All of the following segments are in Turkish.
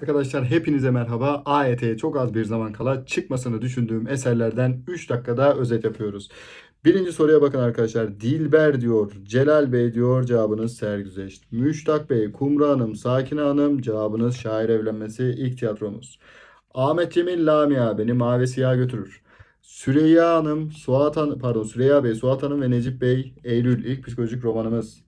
Arkadaşlar hepinize merhaba. AYT'ye çok az bir zaman kala çıkmasını düşündüğüm eserlerden 3 dakikada özet yapıyoruz. Birinci soruya bakın arkadaşlar. Dilber diyor, Celal Bey diyor cevabınız Sergüzeşt. Müştak Bey, Kumru Hanım, Sakine Hanım cevabınız şair evlenmesi ilk tiyatromuz. Ahmet Cemil Lamia beni mavi siyah götürür. Süreyya Hanım, Suat Hanım, pardon Süreyya Bey, Suat Hanım ve Necip Bey Eylül ilk psikolojik romanımız.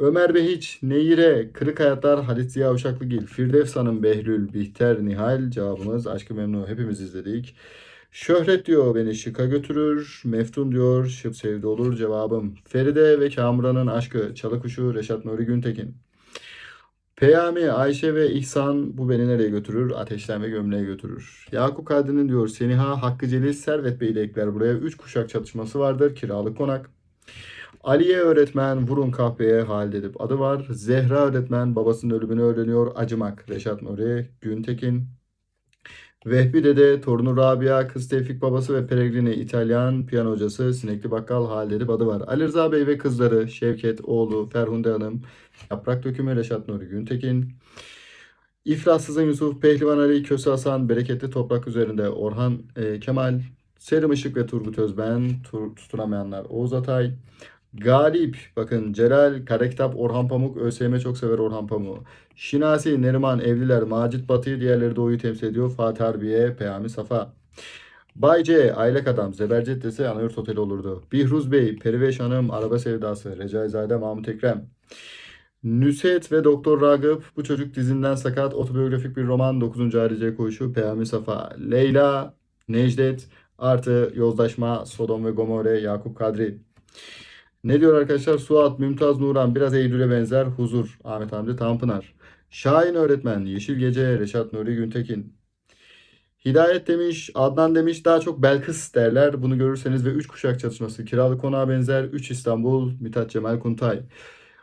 Ömer Behiç, Neyire, Kırık Hayatlar, Halit Ziya Uşaklıgil, Firdevs Hanım, Behlül, Bihter, Nihal cevabımız Aşkı Memnu hepimiz izledik. Şöhret diyor beni şıka götürür. Meftun diyor şıp sevdi olur cevabım. Feride ve Kamuran'ın aşkı Çalıkuşu Reşat Nuri Güntekin. Peyami, Ayşe ve İhsan bu beni nereye götürür? Ateşten ve gömleğe götürür. Yakup Kadri'nin diyor Seniha, Hakkı Celil, Servet Bey ile ekler buraya. Üç kuşak çatışması vardır. Kiralık konak. Aliye öğretmen vurun kahveye hal edip adı var. Zehra öğretmen babasının ölümünü öğreniyor. Acımak. Reşat Nuri Güntekin. Vehbi dede torunu Rabia, kız Tevfik babası ve Peregrine İtalyan piyano hocası Sinekli Bakkal hal edip adı var. Ali Rıza Bey ve kızları Şevket, oğlu Ferhunde Hanım, Yaprak Dökümü Reşat Nuri Güntekin. İflassızın Yusuf, Pehlivan Ali, Köse Hasan, Bereketli Toprak üzerinde Orhan e, Kemal, Serim Işık ve Turgut Özben, tur, tutunamayanlar Oğuz Atay. Galip, bakın Celal, Karekitap, Orhan Pamuk, ÖSYM çok sever Orhan Pamuk'u. Şinasi, Neriman, Evliler, Macit Batı'yı, diğerleri Doğu'yu temsil ediyor. Fatih Harbiye, Peyami Safa. Bay C, Aylak Adam, Zebercet dese Anayurt Oteli olurdu. Bihruz Bey, Periveş Hanım, Araba Sevdası, Recaizade, Mahmut Ekrem. Nüset ve Doktor Ragıp, bu çocuk dizinden sakat, otobiyografik bir roman, 9. Harice Koğuşu, Peyami Safa. Leyla, Necdet, artı Yozlaşma, Sodom ve Gomorre, Yakup Kadri. Ne diyor arkadaşlar? Suat, Mümtaz Nuran, biraz Eylül'e benzer. Huzur, Ahmet Hamdi Tanpınar. Şahin öğretmen, Yeşil Gece, Reşat Nuri Güntekin. Hidayet demiş, Adnan demiş daha çok Belkıs derler. Bunu görürseniz ve 3 kuşak çatışması. Kiralık konağa benzer. 3 İstanbul, Mithat Cemal Kuntay.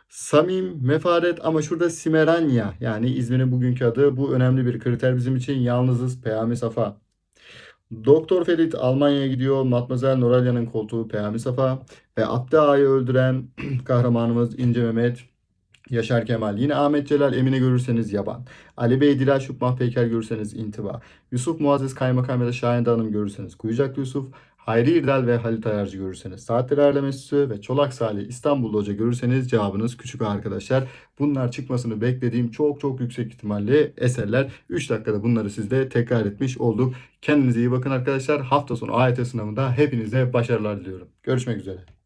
Samim, Mefaret ama şurada Simeranya yani İzmir'in bugünkü adı. Bu önemli bir kriter bizim için. Yalnızız Peyami Safa. Doktor Ferit Almanya'ya gidiyor. Matmazel Noralya'nın koltuğu Peyami Safa. Ve Abdi Ağa'yı öldüren kahramanımız İnce Mehmet Yaşar Kemal. Yine Ahmet Celal Emine görürseniz Yaban. Ali Bey Dilal Şupmah Peyker görürseniz İntiba. Yusuf Muazzez Kaymakam ya da Şahin Hanım görürseniz Kuyucaklı Yusuf. Hayri İrdal ve Halit Ayarcı görürseniz Saatler Erlemesi ve Çolak Salih İstanbul'da Hoca görürseniz cevabınız küçük arkadaşlar. Bunlar çıkmasını beklediğim çok çok yüksek ihtimalle eserler. 3 dakikada bunları sizde tekrar etmiş olduk. Kendinize iyi bakın arkadaşlar. Hafta sonu AYT sınavında hepinize başarılar diliyorum. Görüşmek üzere.